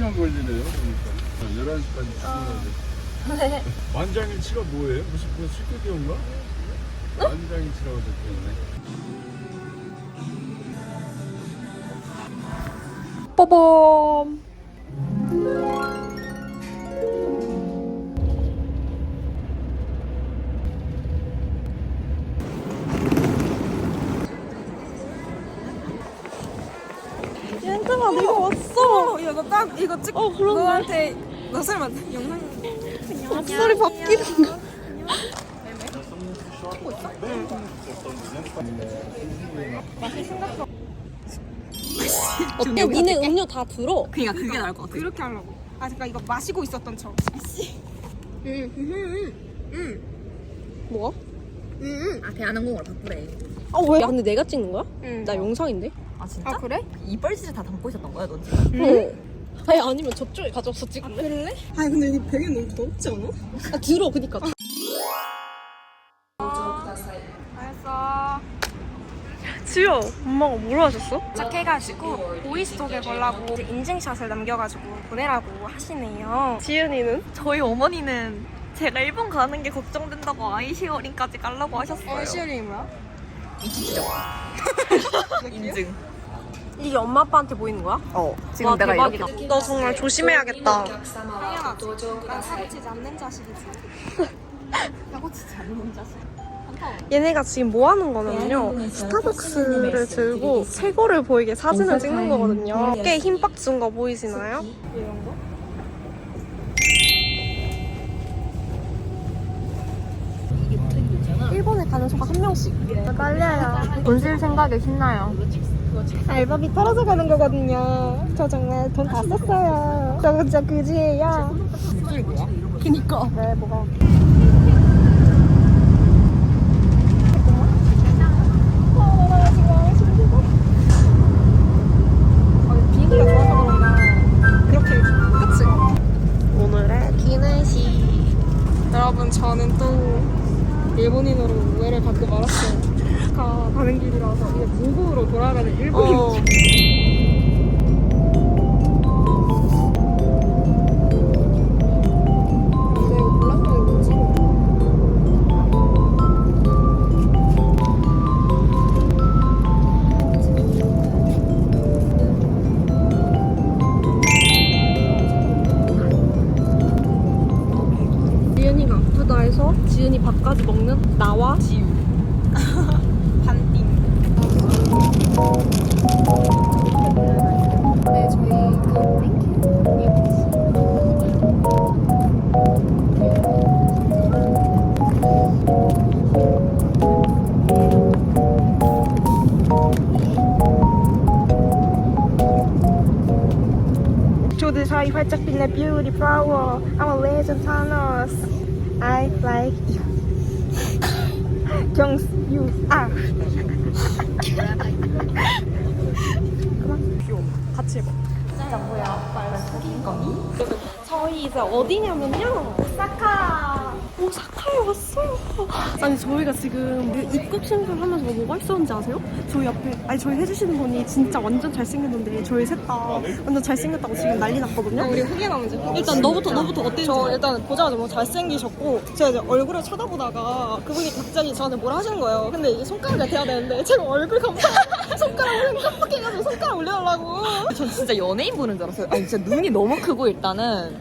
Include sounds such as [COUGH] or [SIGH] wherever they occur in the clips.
2시간 걸리네요. 그러니까 11시까지 출근해야 돼. 만장일치가 뭐예요? 무슨 무슨 스튜디오인가? 만장일치라고 적혀있네. 빠밤. 왔어. 야, 너딱 이거 찍. 어, 그러네. 너한테 너 설마 영상 목소리 바뀌는 거. 어때? 니네 음료 다 들어. 그니까 그게 나을 것 같아. 그렇게 하려고. 아 잠깐 이거 마시고 있었던 척. 뭐야? 아 대한항공으로 바꾸래. 아 왜? 야 근데 내가 찍는 거야? 응. 나 영상인데? 아 진짜? 아 그래? 이 뻘짓을 다 담고 있었던 거야 넌 지금? 응. 아니 아니면 저쪽에 가져와서 찍을래? 그래? 아니 근데 이게 베개 너무 더럽지 않아? 아 들어 그니까. 알았어. 지효 엄마가 뭐로 하셨어? 착해가지고 보이스 톡에 보려고 이제 인증샷을 남겨가지고 보내라고 하시네요. 지은이는? 저희 어머니는 제가 일본 가는 게 걱정된다고 아이시어링까지 깔라고 하셨어요. 어, 시어링이 뭐야? 이치지적. 인증. [LAUGHS] 이게 엄마 아빠한테 보이는 거야? 어 지금 와, 내가 대박이다. 이렇게 너 정말 조심해야겠다. 당연하지. 난 사고치지 않는 자식이지. 사고치지 않는 자식. 얘네가 지금 뭐 하는 거냐면요. 스타벅스를 들고 새 거를 보이게 사진을 찍는 거거든요. 꽤 힘빡 준 거 보이시나요? 이런 거? 일본에 가는 소가 한 명씩. 떨려요. 돈쓸 생각에 신나요. 알바비 떨어져 가는 거거든요. 저 정말 돈 다 썼어요. 저 진짜 그지예요. 그니까. 네, 뭐가. Oh, 빛내 beauty flower. I'm a legend Thanos. I like you. 경수 아 그만 귀여워 같이 해봐. 진짜 뭐야? 속인 거니? 저희 이제 어디냐면요. 오사카. 오사카에 왔어요 아니 저희가 지금 그 입국 심사하면서 뭐가 있었는지 아세요? 저희 앞에 아니 저희 해주시는 분이 진짜 완전 잘생겼는데 저희 셋 다 완전 잘생겼다고 지금 난리 났거든요 우리 후기 나오면 이제 일단 너부터 너부터 어땠는지 저 일단 보자마자 너무 잘생기셨고 제가 이제 얼굴을 쳐다보다가 그분이 갑자기 저한테 뭐라 하시는 거예요. 근데 이게 손가락을 대야 되는데 제가 얼굴 감사 손가락을 깜빡해가지고 손가락 올려달라고. 전 진짜 연예인 보는 줄 알았어요. 아니 진짜 눈이 너무 크고 일단은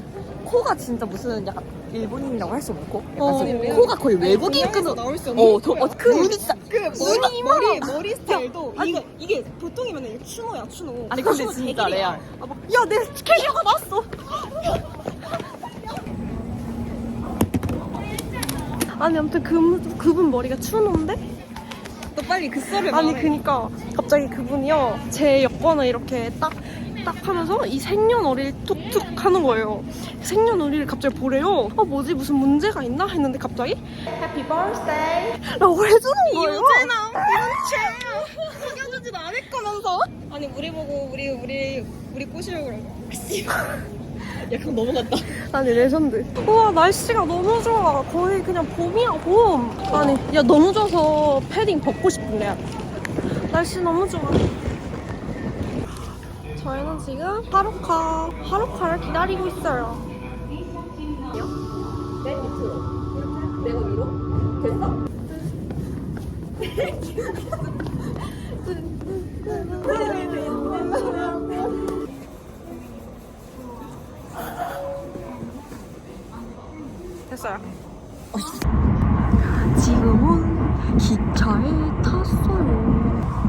코가 진짜 무슨 약간 일본인이라고 할 수? 약간 어, 좀 네. 코가 거의 외국인급 서 나올 수 없는 어, 저, 어, 그 눈이 진짜 그 머리 머리 머리 스타일도 이게 이게 보통이면 이게 추노야 추노. 아니 근데 추노 진짜 대길이야. 레알. 아, 막, 야, 내 캐리어가 났어. 아니 아무튼 그, 그분 머리가 추운데? 너 빨리 그 썰을 아니 말해. 그니까 갑자기 그분이요 제 여권을 이렇게 딱 딱 하면서 이 생년월일 툭툭 하는 거예요. 생년월일을 갑자기 보래요. 아 뭐지? 무슨 문제가 있나? 했는데 갑자기? 해피 버스데이 라고 해주는 거예요. 이런 죄야. 속여주지도 않을 거면서. 아니 우리 보고 우리 우리 우리 꼬시려고 그런 거. 야 그럼 넘어갔다. 아니 레전드. 우와 날씨가 너무 좋아. 거의 그냥 봄이야 봄. 아니 야 너무 좋아서 패딩 벗고 싶은데. 날씨 너무 좋아 저희는 지금 하루카, 하루카를 기다리고 있어요. 맨 밑으로. 내가 위로? 됐어? 됐어요. 지금은 기차에 탔어요.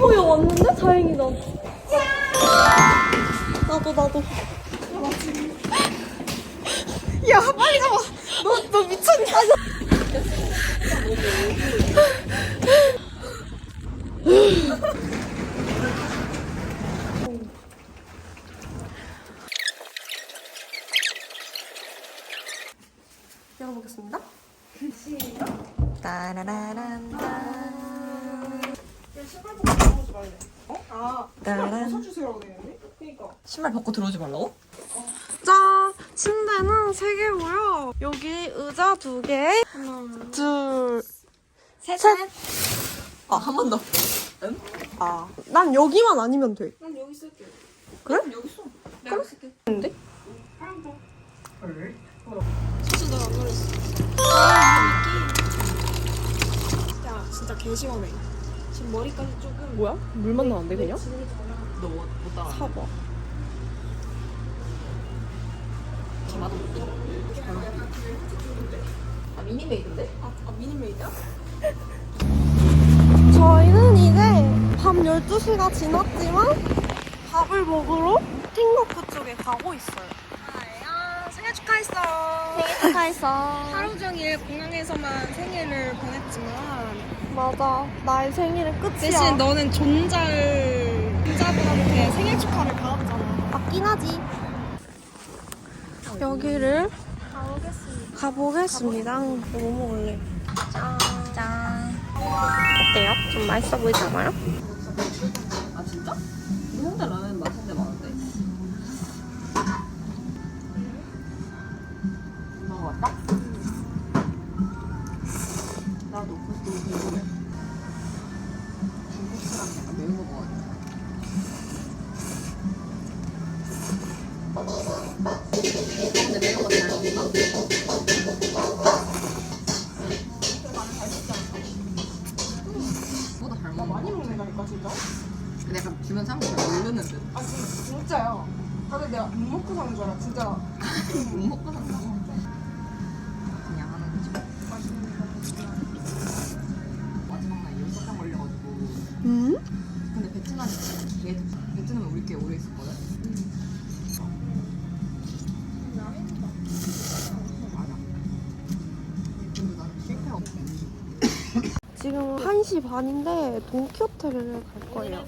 어, 야, 왔는데? 다행이다. 나도, 나도. 야 빨리 잡아. 너 너 미쳤냐? 열어보겠습니다. 따라라란따. 아 따란. 벗어주세요라고 되는데? 그니까. 신발 벗고 들어오지 말라고? 짠! 침대는 3개고요. 여기 의자 2개. 하나, 둘, 셋. 아, 한 번 더. 아, 난 여기만 아니면 돼. 난 여기 쓸게. 그래? 여기 있어. 내가 여기 쓸게. 근데? 소스 내가 안 그랬어. 아. 야 진짜 개 시원해. 지금 머리까지 조금. 뭐야? 물만 돼, 그냥? 너못 따라. 사봐. 따라. 아, 미니메이드인데? 아, 아 미니메이드야? [LAUGHS] 저희는 이제 밤 12시가 지났지만 밥을 먹으러 팅거프 쪽에 가고 있어요. 아 생일 축하했어. 생일 축하했어. [LAUGHS] 하루 종일 공항에서만 생일을 보냈지만 맞아. 나의 생일은 끝이야. 대신 너는 존잘 존자분한테 생일 축하를 받았잖아. 맞긴 하지. 여기를 가보겠습니다. 뭐 먹을래? 짠. 어때요? 좀 맛있어 보이지 않아요? 먹는다니까 진짜. 근데 약간 주변 사람들 잘 모르는 듯. 아 진, 진짜요. 다들 내가 못 먹고 사는 줄 알아. 진짜 못 먹고 산다. 그냥 하는 거지. 마지막 날 열사장 걸려가지고. 음? 근데 베트남이 개 베트남에 우리 꽤 오래 있었거 반인데 돈키호테를 갈 거예요.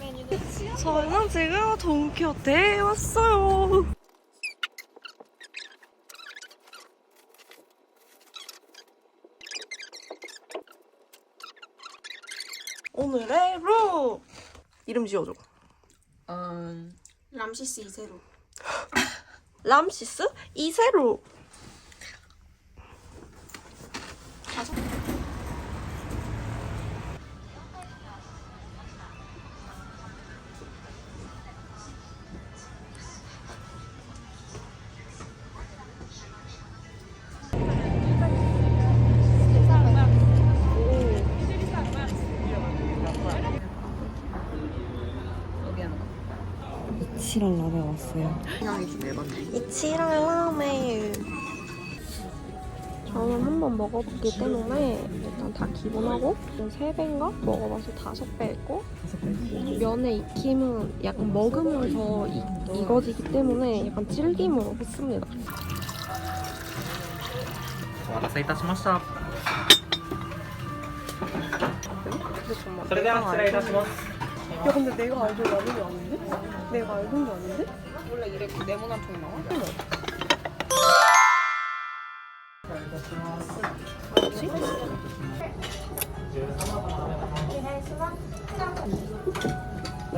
저희는 지금 돈키호테에 왔어요. 오늘의 루 이름 지어줘. 음, 람시스 이세로. [LAUGHS] 람시스 이세로. 이치랑 라멘. 저는 한 번 먹어봤기 때문에 일단 다 기본하고 3배인가 먹어봐서 5배 했고 면의 익힘은 약간 먹으면서 이, 익어지기 때문에 약간 질김으로 했습니다. お待たせいたしました。 근데 잠깐만. それでは失礼いたします。 야 근데 내가 알던 라면이 아닌데? 내가 알던 게 아닌데? 원래 이렇게 네모난 통이 나와?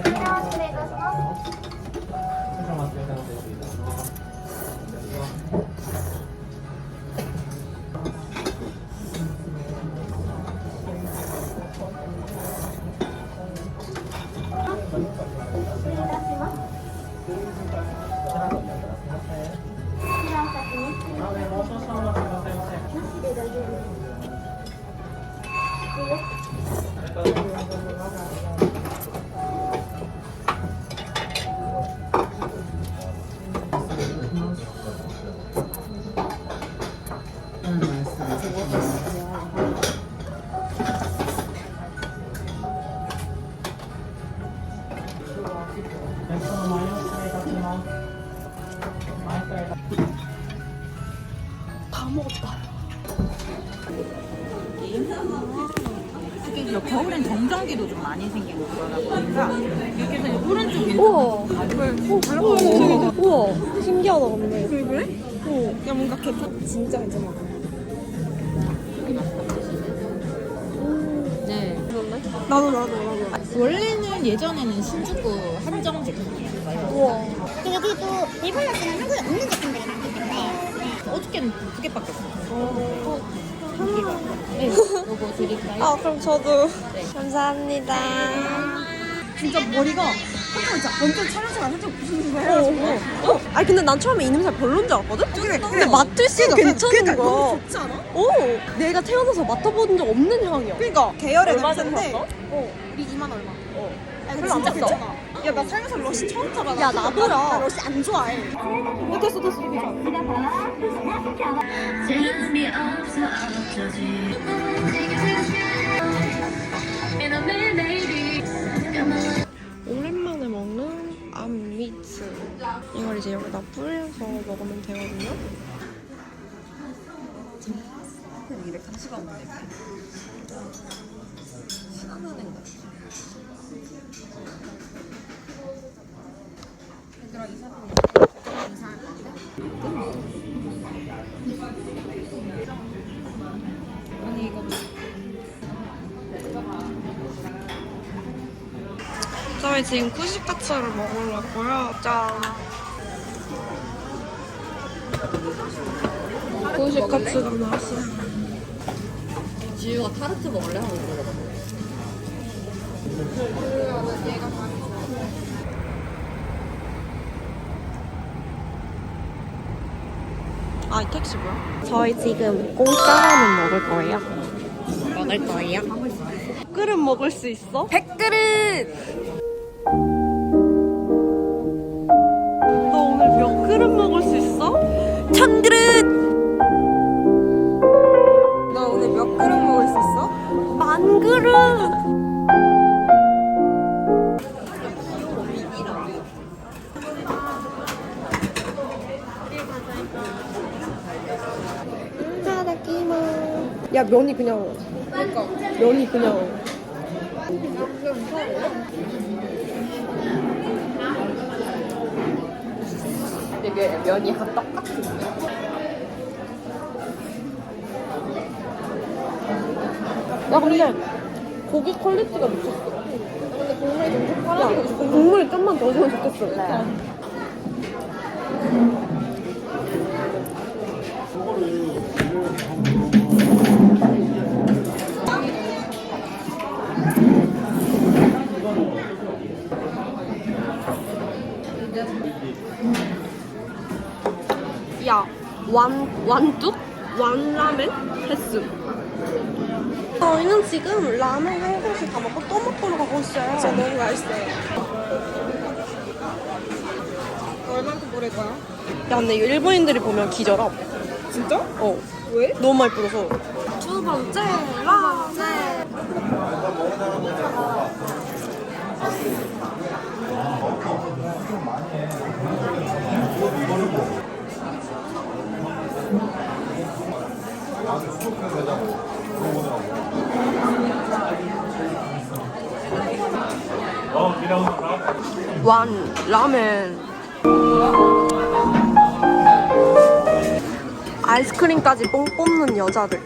다 이게 겨울엔 정전기도 좀 많이 생기고 그러다 보니까 이렇게 해서 오른쪽에 우와. 우와. 우와. 신기하다 근데. 그래 그래? 어. 야 뭔가 개타 진짜 괜찮아. 네. 나도 나도 나도. 원래는 예전에는 신주쿠 한정 제품이었어요. 우와. 여기도 일본에서는 한국에 없는 제품들이 많기 때문에 어저께는 두 개밖에 없어요. 네, 요거 드릴까요? 아 그럼 저도. 감사합니다. 진짜 머리가 진짜 완전 촬영처럼 살짝 부수는 거야. 해가지고. 어? 아니 근데 난 처음에 이 냄새 별론 줄 알았거든? 그래, 근데 그래. 그러니까, 괜찮은 그러니까 거야. 너무 좋지 않아? 오! 내가 태어나서 맡아본 적 없는 향이야. 그러니까 계열의 얼마 냄새인데. 샀어? 어. 우리 2만 얼마. 어. 아니 별로 안 진짜? 괜찮아. 야 나 살면서 러시 처음 타봐. 야, 나도라. 나 러시 안 좋아해. 어 됐어 됐어 됐어. 재미 없어 어쩌지 오랜만에 먹는 암미츠. 이걸 이제 여기다 뿌려서 먹으면 되거든요. 이래 간수가 없네. 신나는 거. 저희 지금 쿠시카츠를 먹으려고요. 짠. 쿠시카츠가 나왔어요. 지유가 타르트 먹을래 하고 그러거든. 아, 이 택시 뭐야? 저희 지금 공짜라면 먹을 거예요. 먹을 거예요? 그릇 먹을 수 있어? 100그릇! 너 오늘 몇 그릇 먹을 수 있어? 1000그릇! 너 오늘 몇 그릇 먹을 수 있어? 만 그릇! 야 면이 그냥. 면이 그냥. 되게 면이 한떡 야 근데 고기 퀄리티가 미쳤어. 근데 국물이 좀 촉촉하라고 국물이 좀만 더 주면 좋겠어 야, 완, 완뚝? 완라멘? 했음. 저희는 지금 라멘 한 그릇씩 다 먹고 또 먹으러 가고 있어요. 너무 맛있어요. 얼만큼 보낼 거야? 야, 근데 일본인들이 보면 기절함. 진짜? 어. 왜? 너무 많이 뿌려서. 두 번째 라멘. 완 라멘. 아이스크림까지 뽕 뽑는 여자들.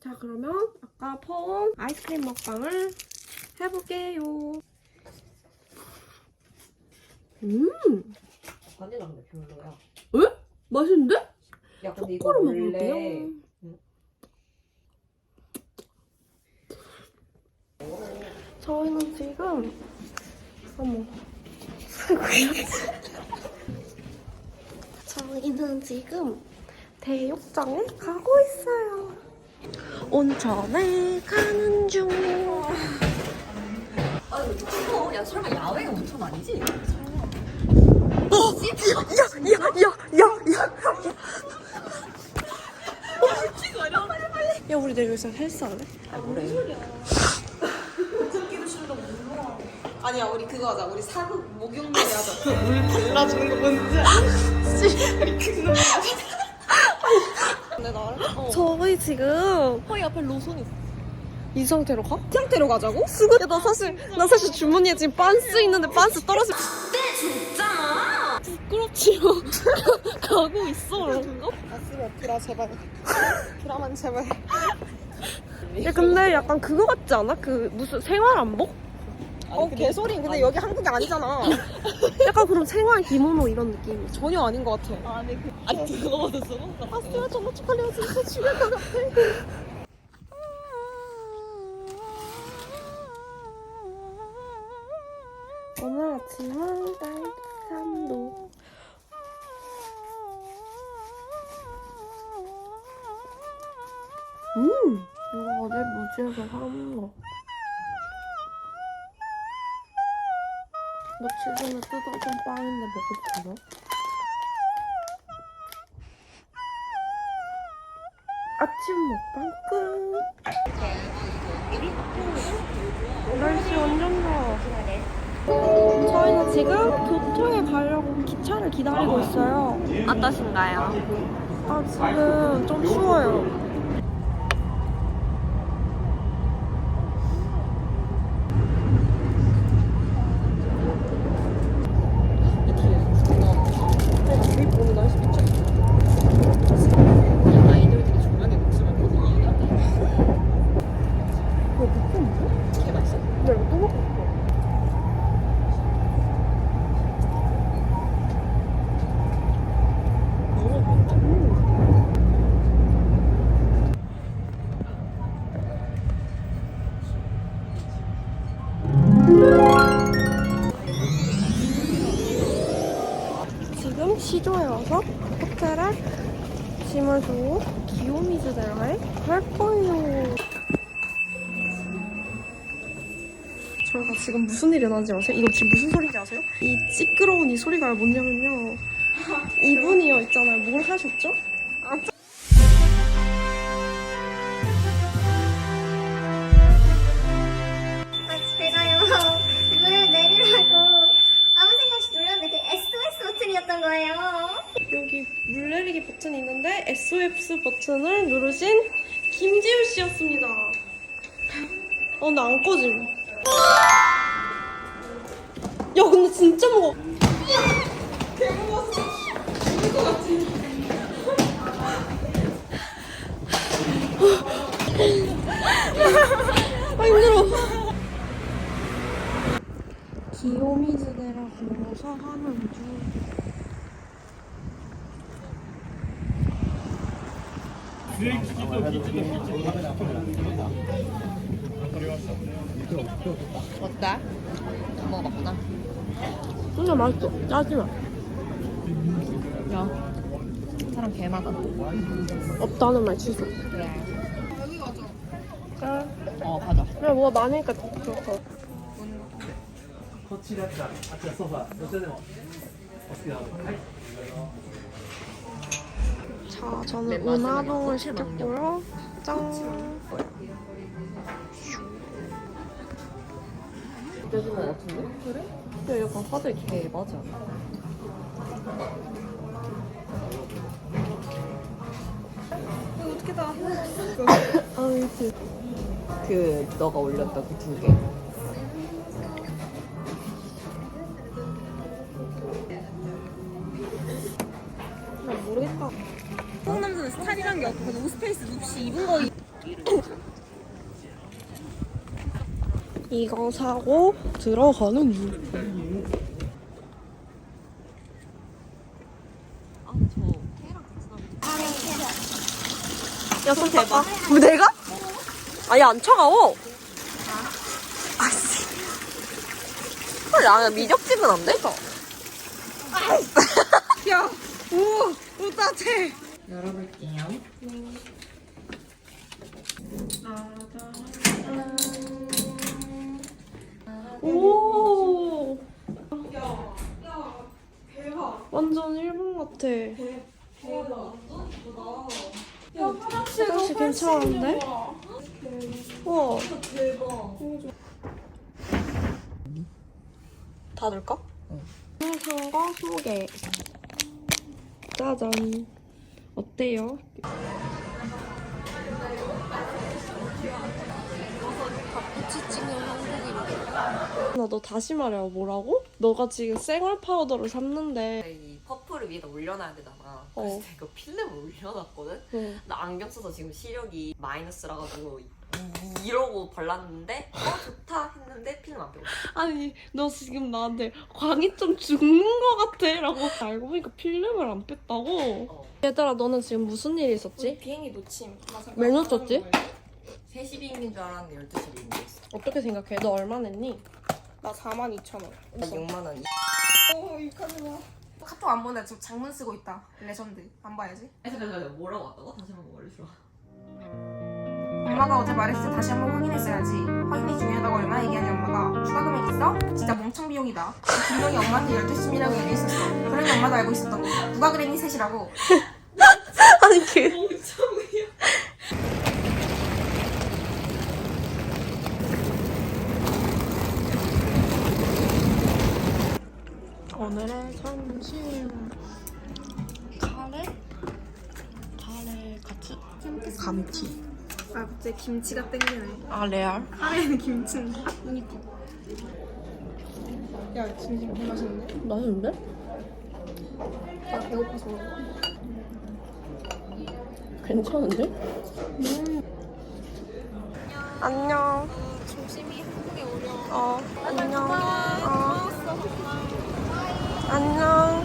자 그러면 아까 퍼온 아이스크림 먹방을 해볼게요. 음! 근데 별로야. 에? 맛있는데? 야 근데 초코를 먹을게요 저희는 지금 어머 [LAUGHS] 저희는 지금 대욕장에 가고 있어요 온천에 가는 중 어, 야 설마 야외 온천 아니지? 야야야야야 야 우리 내일 여기서 헬스 할래? 아니야 우리 그거 하자 우리 사극 목욕놀이 하자 그물 발라주는 거 뭔지 알아? 우리 그거 근데 나 알아? 저희 지금 허리 앞에 로손 있어. 이 상태로 가? 이 상태로 가자고? 야, 나 사실 나 사실 주머니에 지금 빤스 있는데 빤스 떨어지. 네 진짜. 부끄럽지요. 가고 [LAUGHS] 있어. 그거? 아스가 드라 제발 드라만 제발 야 근데 약간 그거 같지 않아? 그 무슨 생활 안복? 어 개소리 근데 여기 한국이 아니잖아 [LAUGHS] 약간 그런 생활 기모노 이런 느낌. 전혀 아닌 것 같아 아니 그 아니 그거 받았어. 아스야 정말 쪽팔려 진짜 죽을 것 같아. 오늘 아침은 따뜻함도 음 이거 어제 무지에서 사온 거. 며칠 전에 뜯어본 빵인데 먹어도 되나? 아침 먹방 끝. 날씨 완전 좋아. 저희는 지금 교토에 가려고 기차를 기다리고 있어요. 어떠신가요? 아 지금 좀 추워요 지금 무슨 일이 나는지 아세요? 이거 지금 무슨 소리인지 아세요? 이 찌끄러운 이 소리가 뭐냐면요. 이분이요 있잖아요. 뭘 하셨죠? 제가요 물 내리라고 아무 생각 없이 눌렀는데 그 SOS 버튼이었던 거예요. 여기 물 내리기 버튼이 있는데 SOS 버튼을 누르신 김지우 씨였습니다. 어, 근데 안 꺼짐. 야, 근데 진짜 무거워. 아, 힘들어. 기요미즈데라 걸어서 하는 중. 어때? 안 먹어봤구나. 진짜 맛있어. 짜지마. 야 사람 개 많아. 없다는 말 취소. 그래. 그래. 어 가자. 그래, 뭐가 많으니까 더 좋고. こっちだったら、あっちはソファー、どちらでもお好きなの。はい。 자, 저는 네, 맞아요. 은하동을 꽃을 시켰고요. 짠. 내준 거 같은데? 그래? 야, 약간 화들 네 맞아. [LAUGHS] 아, 그치. 그 너가 올렸던 그 두 개. 홍남자는 스타일이란 게 없고 노스페이스 눕시 입은 거 이거 사고 들어가는 중. 야, 손 대봐. 뭐 내가? 아니, 안 차가워. 아씨. 헐, 야, 미적지근 안 돼? 야, [LAUGHS] 오, 오 따뜻해. 열어볼게 완전 일본 같아. 화장실 괜찮은데? 우와. 다 넣을까? 산거 소개. 짜잔. 어때요? 나 너 다시 말해 뭐라고? 너가 지금 생얼 파우더를 샀는데 이 퍼플을 위에다 올려놔야 되잖아. 어. 그래서 내가 필름을 올려놨거든? 응. 나 안경 써서 지금 시력이 마이너스라 가지고 이- 이러고 발랐는데 어 좋다 했는데 필름 안 빼고 아니 너 지금 나한테 광이 좀 죽는 것 같아 라고 알고 보니까 필름을 안 뺐다고 어. 얘들아 너는 지금 무슨 일 있었지? 비행기 놓침. 몇년 썼지? 3시 비행인 줄 알았는데 12시 비행기 있어. 어떻게 생각해? 너 얼마 냈니? 나 4만 2천 원. 나 6만 원. 오, 이카누야. 카톡 안 보내. 지금 장문 쓰고 있다. 레전드. 안 봐야지. 잠깐 잠깐 뭐라고 왔다고? 다시 한번 말해줘. 엄마가 어제 말했을 때 다시 한번 확인했어야지. 확인이 중요하다고 얼마나 얘기하니 엄마가. 추가 금액 있어? 진짜 멍청 비용이다. 분명히 엄마한테 12시이라고 얘기했었어. 그러니 엄마도 알고 있었던 거. 누가 그랬니 셋이라고. [LAUGHS] 아니 그 오늘의 점심 카레 카레 같이 감튀 아, 갑자기 김치가 땡기네. 아 레알 카레에는 김치인데. 야, 진심 너무 맛있는데? 맛있는데? 나 배고파서 그런 거야. 괜찮은데? 안녕. 조심히 한국에 오려. 어, 안녕. 안녕.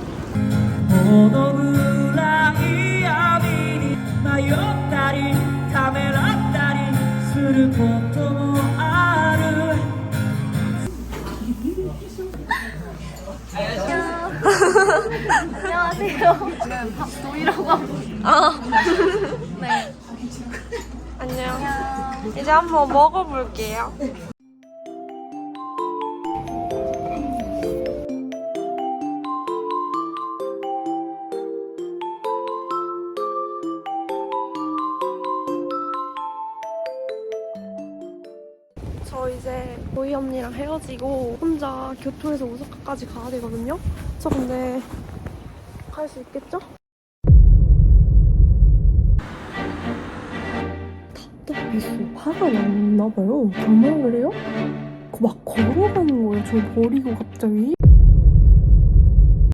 안녕하세요. 지금 박도희라고 합니다. 어. 네. 안녕. 이제 한번 먹어볼게요. 혼자 교토에서 오사카까지 가야 되거든요. 저 근데 갈 수 있겠죠? 답답해서 화가 났나 봐요. 정말 그래요? 그막 걸어가는 거예요. 저 버리고 갑자기.